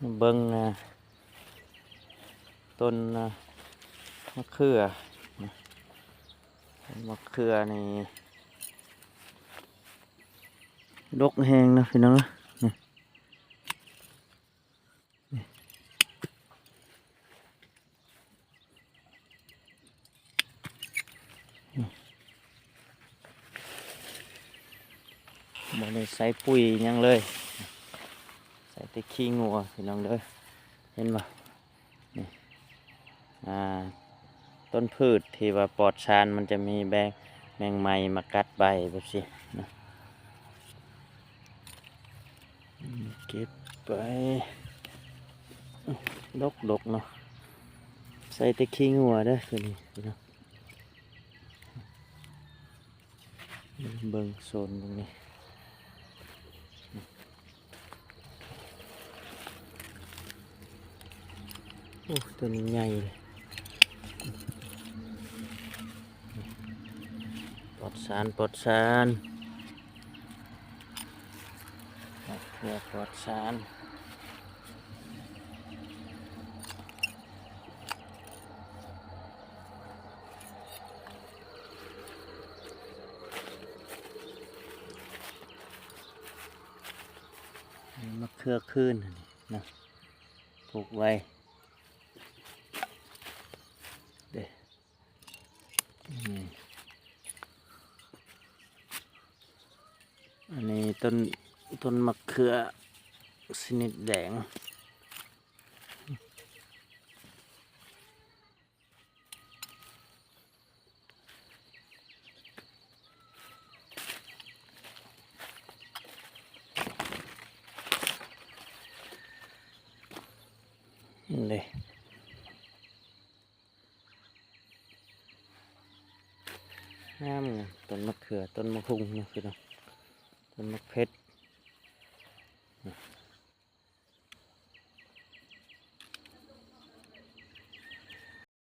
เบิ้งต้นมะเขือมะเขือนี่ดกแหงนะพี่น้องนะนี่นี่นี่บ่ได้ใส่ปุ๋ยยังเลย แต่ขี้งัวพี่น้องเด้อเห็นบ่นี่อ่าต้นพืชที่ว่าปลอดชานมันจะมีแบงแมงไม้มากัดใบแบบสินะเก็บไปดกดกๆเนาะใส่แต่ขี้งัวเด้อคือนี่พี่น้องเบิ่งโซนตรงนี้ อ้ตัวนี้ใหญ่เลยปลอดสารปลอดสารเพื่อปลอดสารมะเขือคืนอันนะปลูกไว้ เด้อืม อันนี้ต้นต้นมะเขือสนิดแดง นี่เลยงามไงต้นมะเขือต้นมะฮุงนะคือเนาะ ต้นมะเพชร